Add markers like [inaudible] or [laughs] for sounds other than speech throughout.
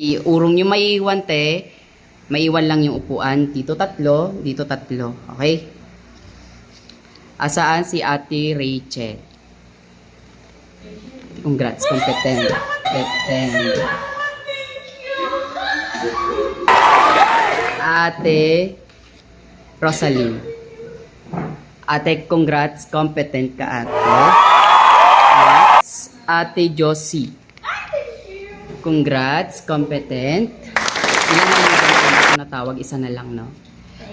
Iurong nyo maiiwan, te. Maiwan lang yung upuan. Dito tatlo, dito tatlo. Okay? Asaan si Ate Rachel? Congrats, competent. Competent. Ate Rosaline. Ate, congrats. Competent ka, ate. Ate Josie. Congrats. Competent. Ilan na lang natawag? Isa na lang, no?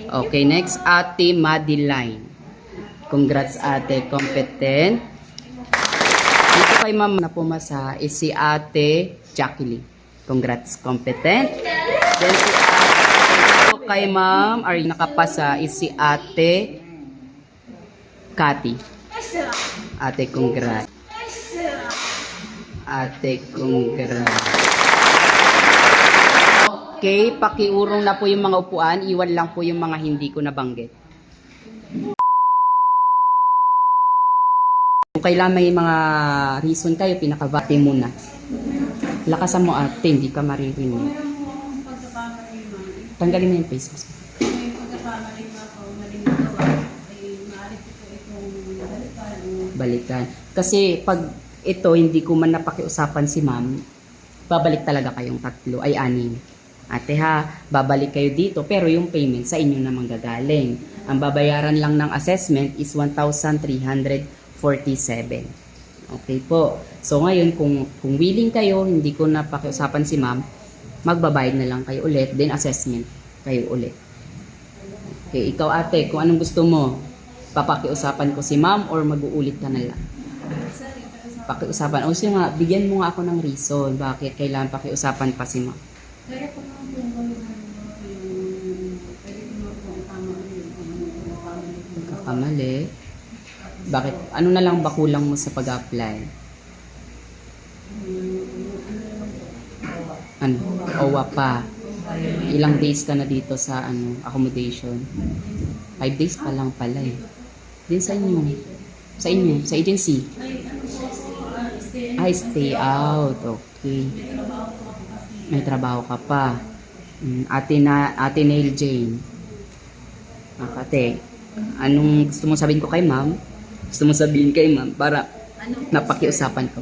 Okay, next, Ate Madeline. Congrats, ate. Competent. Dito kay ma'am na pumasa is si ate Jacqueline. Congrats, competent. Then si ate, kay ma'am, ay nakapasa is si ate Cathy. Ate, congrats. Ate, congrats. Okay, pakiurong na po yung mga upuan. Iwan lang po yung mga hindi ko nabanggit. Kung kailan may mga reason kayo, pinakabati muna. Lakasan mo ate, hindi ka maririnig. Tanggalin mo yung face mask. Balikan. Kasi pag ito, hindi ko man napakiusapan si ma'am, babalik talaga kayong tatlo, ay anim. Ate ha, babalik kayo dito, pero yung payment sa inyo naman gagaling. Ang babayaran lang ng assessment is 1,347. Okay po. So ngayon, kung, kung willing kayo, hindi ko napakiusapan si ma'am, magbabayad na lang kayo ulit, then assessment kayo ulit. Okay, ikaw ate, kung anong gusto mo, papakiusapan ko si ma'am or mag-uulit ka na lang? Pakiusapan. O siya nga, bigyan mo nga ako ng reason bakit kailangan pakiusapan pa si ma'am. Yun. Kakamali. Bakit? Ano na lang ba kulang mo sa pag-apply? Ano? OWA pa. Ilang days ka na dito sa ano accommodation? Five days pa lang pala eh. Din sa inyo. Sa inyo. Sa agency. Ay, stay out. Okay. May trabaho ka pa. Mm, ate, na, ate Nail Jane. Akate, anong gusto mo sabihin ko kay ma'am? Gusto mo sabihin kay ma'am para Ano napakiusapan ko?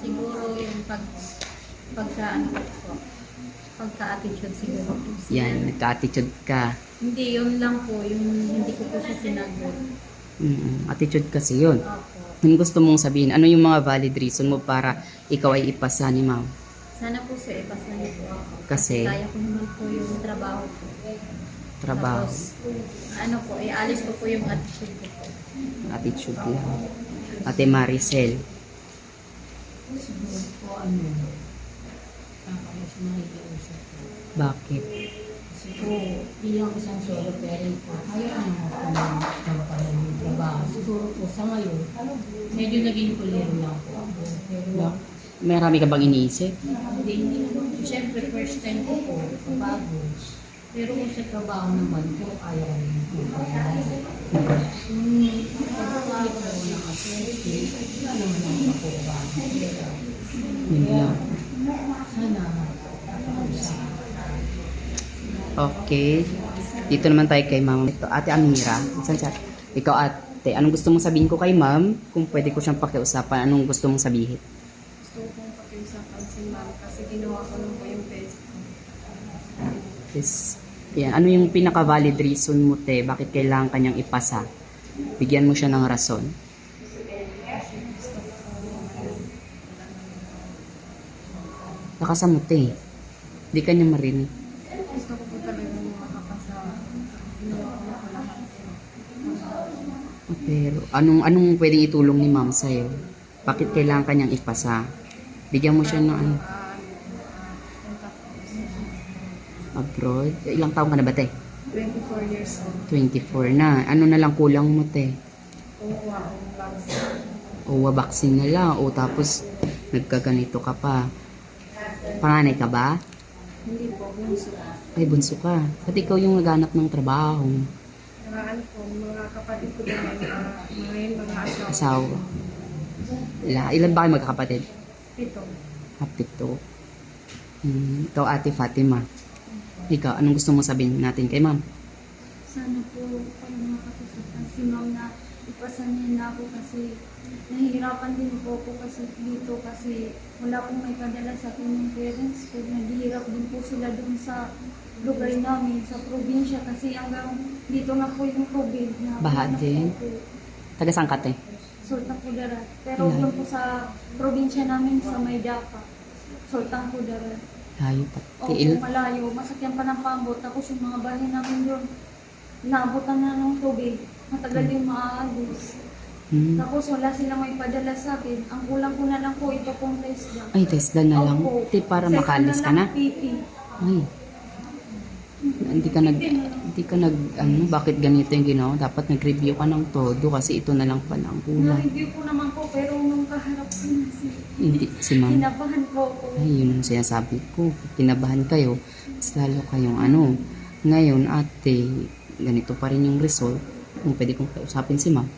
siguro yung pag, pagka, ano po, pagka-attitude siguro. Yan, nagka-attitude ka. Hindi, yun lang po, yung hindi ko po siya sinagot. Mm, attitude kasi yun. Opo. Yung gusto mong sabihin, ano yung mga valid reason mo para ikaw ay ipasa ni ma'am? Sana po sir, ipasa niyo po ako. Kasi Kaya ko naman po yung trabaho ko. Trabaho, Tapos, ano po, ialis ko po yung attitude ko po. attitude lang. Ate Maricel, Siguro po ano, tapos makikiusap po. bakit? Kasi po, bilang isang solo parent po, kaya ano po ng kampanan ng trabaho. Siguro po sa ngayon, medyo naging kulero lang po ako. Pero Marami ka bang iniisip? hindi, hindi. Siyempre, first time ko po, bago. Pero kung sa trabaho naman po, ayaw rin po. Na kasi, wala naman makuha. Sana. Okay. Dito naman tayo kay ma'am. Ito, ate Amira. Saan siya? Ikaw ate, anong gusto mong sabihin ko kay ma'am? Kung pwede ko siyang pakiusapan, anong gusto mong sabihin? gusto ko pong pakiusapan si ma'am kasi ginawa ko lang po yung best ko. Yes. Yan. Ano yung pinaka-valid reason mo, te? Bakit kailangan kanyang ipasa? Bigyan mo siya ng rason. Te. Hindi kanya marinig. Gusto ko po talaga makapasa. Pero, anong, anong pwedeng itulong ni ma'am sa'yo? Bakit kailangan kanyang ipasa? Bigyan mo siya ng ano, Ah, abroad. Ilang taong ka na ba, te? 24 years old. 24 na. Ano na lang kulang mo, te? Kuha ang bangs. O, vaccine na lang. O, tapos, nagkaganito ka pa. Panganay ka ba? Hindi po, bunso. Ay, bunso ka. Ba't ikaw yung naghanap ng trabaho? Mga ano po, mga kapatid ko din, mga, mga, mga asawa. Asawa. Ila, ilan ba kayo magkakapatid? Pito. Hapit to. Hmm, ikaw ate Fatima. Ikaw, anong gusto mo sabihin natin kay ma'am? Sana po pag makakasakan si ma'am na ipasan niya na ako kasi nahihirapan din po ako kasi dito kasi wala pong may padala sa akin ng parents ko. Naghihirap din po sila dun sa lugar namin, sa probinsya kasi hanggang dito na po yung COVID. Na Baha din? Taga saan ka te? Sultan Kudarat. Pero doon po sa probinsya namin sa Maydapa. Sultan Kudarat. Layo O pati. Il- malayo, masakyan pa ng pambot. Tapos yung mga bahay namin doon, naabutan na ng tubig. Matagal yung maaalis. Hmm. Tapos wala silang may padala sa akin. Ang kulang ko na lang po ito pong test lang. Ay, Tesla na lang. Opo. Para makalis ka na. PP. Ay. Hindi ka nag hindi ka nag ano bakit ganito yung ginawa dapat nag-review ka ng todo kasi ito na lang pala ang kulang. Na-review ko naman po, pero nung kaharap ko na si hindi si ma'am. Kinabahan po ako. ay yun ang sinasabi ko. Kinabahan kayo mas lalo kayong ano ngayon ate ganito pa rin yung result. Kung pwede kong kausapin si ma'am.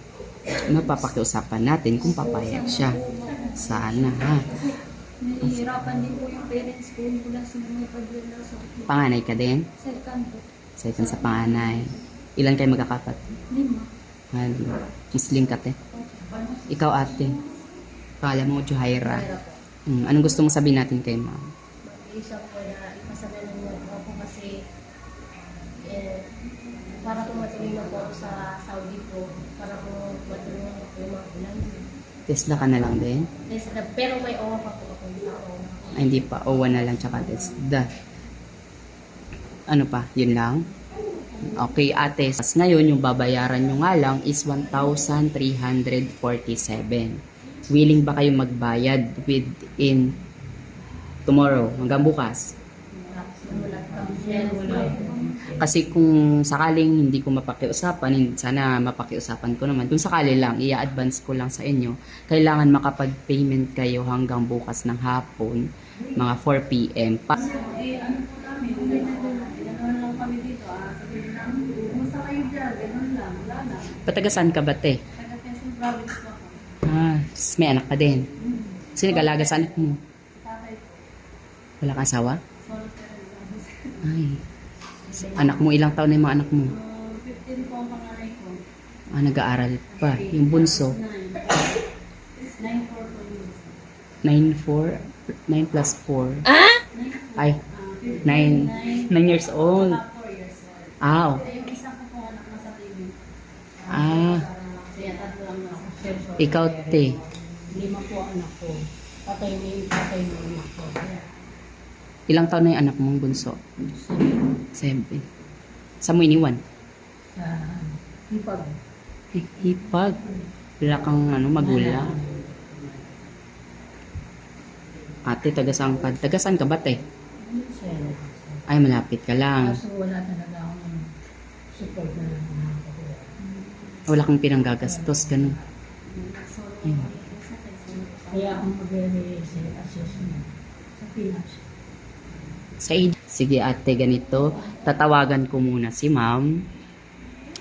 Mapapakiusapan natin kung papayag siya. Sana ha? Nahihirapan din po yung parents ko. Wala silang may padala sa akin. panganay ka din? Second po. Second sa panganay ilan kayo magkakapat Lima. Hali. Muslim ka, te. Ikaw, ate. Kala mo, Juhaira. Hmm, anong gusto mong sabihin natin kay ma'am? Isa po na ipasanalan niyo ako kasi eh, para po matuloy na po ako sa Saudi po, para po matuloy na po yung mga ulan. Tesla ka na lang din? Yes, na- pero may owa pa po ako. Hindi ako. Ay, hindi pa. OWA na lang, tsaka Tesla. Ano pa? Yun lang? Okay, ate. Ngayon, yung babayaran nyo nga lang is 1,347. Willing ba kayo magbayad within tomorrow, hanggang bukas? Kasi kung sakaling hindi ko mapakiusapan, sana mapakiusapan ko naman. Kung sakali lang, i-advance ko lang sa inyo, kailangan makapag-payment kayo hanggang bukas ng hapon, mga 4 p.m. Pa- Patagasan ka ba, te? Taga Quezon Province po ako. Ah, sis, may anak ka din. Sino nag-alaga sa anak mo? Tatay po. Wala kang asawa? Solo parent. Ay. Anak mo, ilang taon na yung mga anak mo? Uh, 15 po ang panganay ko. Ah, nag-aaral pa. Yung bunso, 9. 9 for po yun. 9, 4, 9 plus 4. Ah? Ay, 9, 9 years old. 4 years old. Ah, Eh, yung isa ko pong anak nasa TV. ah. Kaya tatlo lang nasa. Ikaw, te. Lima po ang anak ko. Patay na yung patay yung anak ko. Ilang taon na yung anak mong bunso? Seven. Saan mo iniwan? Sa hipag. Eh, hipag. Wala kang ano, magulang. Ate, tagasang ka. Tagasang ka ba, te? Ay, malapit ka lang. Kaso wala talaga akong support na nakakakuha. Wala kang pinanggagastos, ganun. Ayun. Kaya akong mag-assessment sa Pinas. Sa Sige ate, ganito. Tatawagan ko muna si ma'am.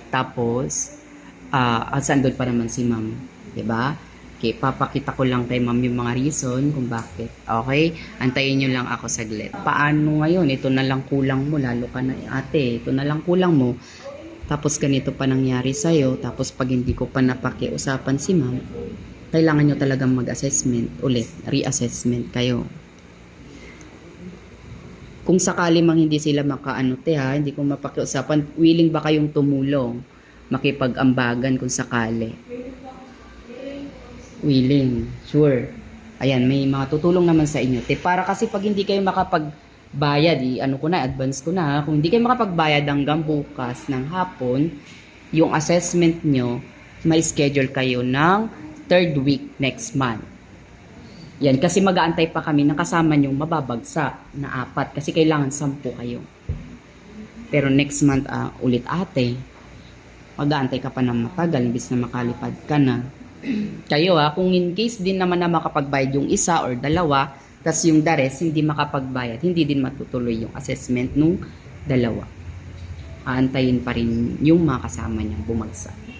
Tapos, ah, uh, sandod pa naman si ma'am. ba? Okay, papakita ko lang kay ma'am yung mga reason kung bakit. Okay? Antayin nyo lang ako saglit. Paano ngayon? Ito na lang kulang mo. Lalo ka na, ate. Ito na lang kulang mo. Tapos ganito pa nangyari sa'yo. Tapos pag hindi ko pa napakiusapan si ma'am, kailangan nyo talagang mag-assessment ulit. Reassessment kayo kung sakali mang hindi sila makaano te ha, hindi ko mapakiusapan, willing ba kayong tumulong? Makipag-ambagan kung sakali. Willing, sure. Ayan, may mga tutulong naman sa inyo. Te, para kasi pag hindi kayo makapagbayad, i ano ko na, advance ko na, kung hindi kayo makapagbayad hanggang bukas ng hapon, yung assessment nyo, may schedule kayo ng third week next month. Yan, kasi mag-aantay pa kami ng kasama nyo mababagsak na apat kasi kailangan sampu kayo. Pero next month ah, ulit ate, mag-aantay ka pa ng matagal imbis na makalipad ka na. [clears throat] kayo ha, kung in case din naman na makapagbayad yung isa or dalawa, tas yung the hindi makapagbayad, hindi din matutuloy yung assessment nung dalawa. Aantayin pa rin yung mga kasama niyang bumagsak.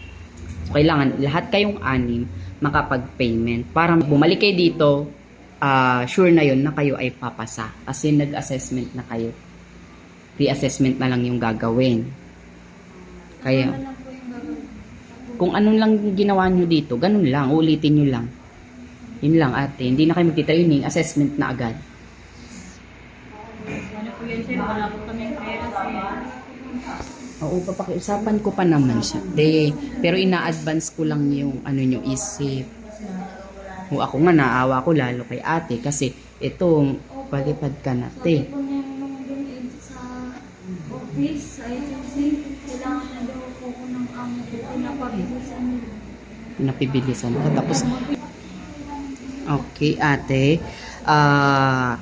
So, kailangan lahat kayong anim makapag-payment para bumalik kayo dito ah, sure na yon na kayo ay papasa. Kasi nag-assessment na kayo. Re-assessment na lang yung gagawin. Kaya, Ano kung anong lang ginawa nyo dito, ganun lang, ulitin nyo lang. Yun lang ate, hindi na kayo magti-training, assessment na agad. Ano po yan sir, wala po sir. Oo, papakiusapan ko pa naman siya. De, pero ina-advance ko lang yung ano nyo isip. O ako nga naawa ko lalo kay ate kasi ito, palipad ka na, te. Napibilisan ka. Tapos, okay, ate. Ah,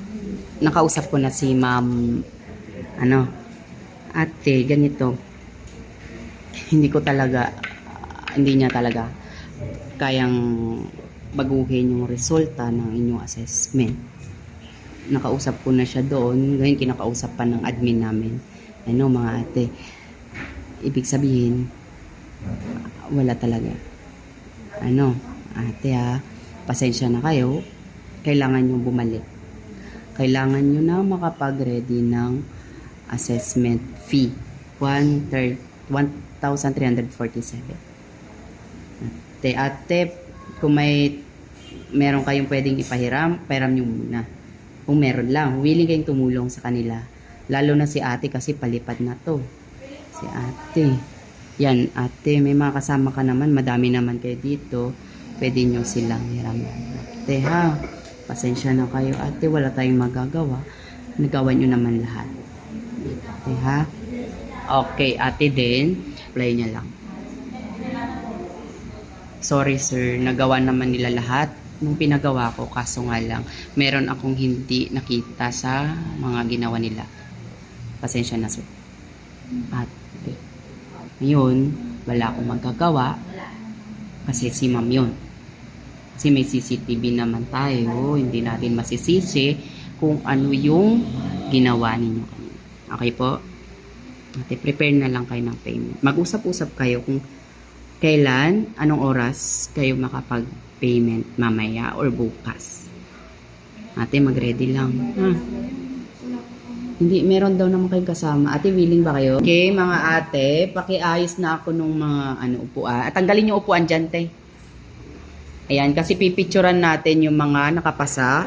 nakausap ko na si ma'am, ano, ate, ganito. Hindi ko talaga, hindi niya talaga kayang baguhin yung resulta ng inyong assessment. Nakausap ko na siya doon, ngayon kinakausap pa ng admin namin. Ano mga ate, ibig sabihin, wala talaga ano, ate ha, pasensya na kayo, kailangan nyo bumalik. Kailangan nyo na makapag-ready ng assessment fee. 1,347. Ate, ate, kung may meron kayong pwedeng ipahiram, pahiram nyo muna. Kung meron lang, willing kayong tumulong sa kanila. Lalo na si ate kasi palipad na to. Si ate. Yan, ate, may mga kasama ka naman, madami naman kayo dito. Pwede nyo silang hiraman. Ate, ha? Pasensya na kayo, ate. Wala tayong magagawa. Nagawa nyo naman lahat. Ate, ha? Okay, ate din. Play niya lang. Sorry, sir. Nagawa naman nila lahat nung pinagawa ko. Kaso nga lang, meron akong hindi nakita sa mga ginawa nila. Pasensya na, sir. Ate. Ngayon, wala akong magagawa kasi si ma'am yun. Kasi may CCTV naman tayo, hindi natin masisisi kung ano yung ginawa ninyo. Okay po? Ate, prepare na lang kayo ng payment. Mag-usap-usap kayo kung kailan, anong oras kayo makapag-payment mamaya or bukas. Ate, mag-ready lang. Ha? Hindi, meron daw naman kayong kasama. Ate, willing ba kayo? Okay, mga ate, pakiayos na ako nung mga ano, upuan. At tanggalin yung upuan dyan, te. Ayan, kasi pipicturan natin yung mga nakapasa.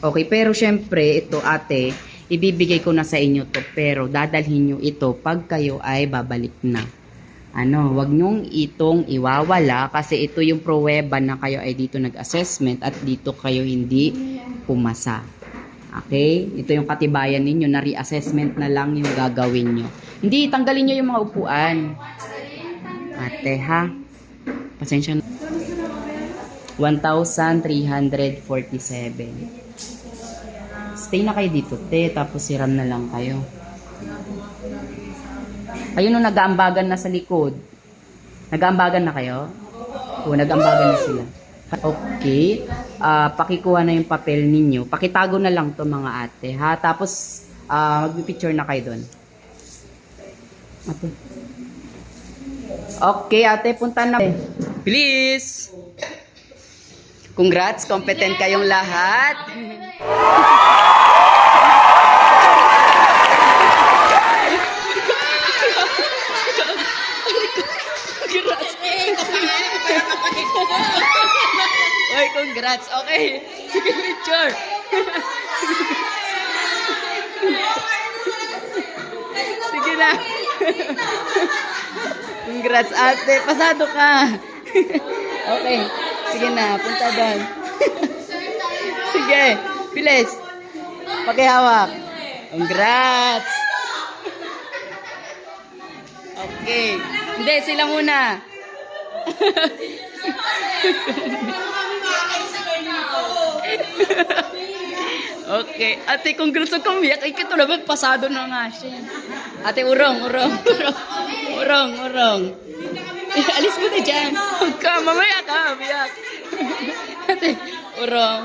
Okay, pero syempre, ito ate, ibibigay ko na sa inyo to. Pero dadalhin nyo ito pag kayo ay babalik na. Ano, wag nyong itong iwawala kasi ito yung pruweba na kayo ay dito nag-assessment at dito kayo hindi pumasa. Okay? Ito yung katibayan ninyo na reassessment na lang yung gagawin nyo. Hindi, tanggalin nyo yung mga upuan. Ate, ha? Pasensya na. 1,347. Stay na kayo dito, te. Tapos siram na lang kayo. Ayun nung nag-aambagan na sa likod. Nag-aambagan na kayo? O, nag-aambagan na sila. Okay. Ah, pakikuha na yung papel ninyo. Pakitago na lang to mga ate, ha? Tapos, ah, magpipicture na kayo doon. Ate. Okay, ate, punta na. Please! Congrats, competent kayong lahat. [laughs] [laughs] Oy, congrats. Okay. [laughs] Sige, picture. [laughs] Sige na. Congrats, ate. Pasado ka. okay. Sige na. Punta doon. Sige. Bilis. Pakihawak. Congrats. Okay. Hindi, sila muna. [laughs] Okay. Ate, congrats sa kumiyak. Ay, kito naman, pasado na nga siya. Ate, urong, urong, urong. Urong, urong. [laughs] Alis mo na dyan. Huwag ka, mamaya ka, umiyak. [laughs] Ate, urong.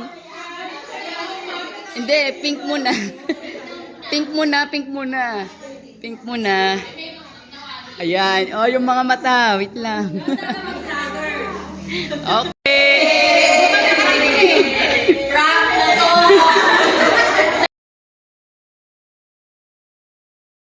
Hindi, pink muna. pink muna, pink muna. Pink muna. Ayan. Oh, yung mga mata. Wait lang. Okay.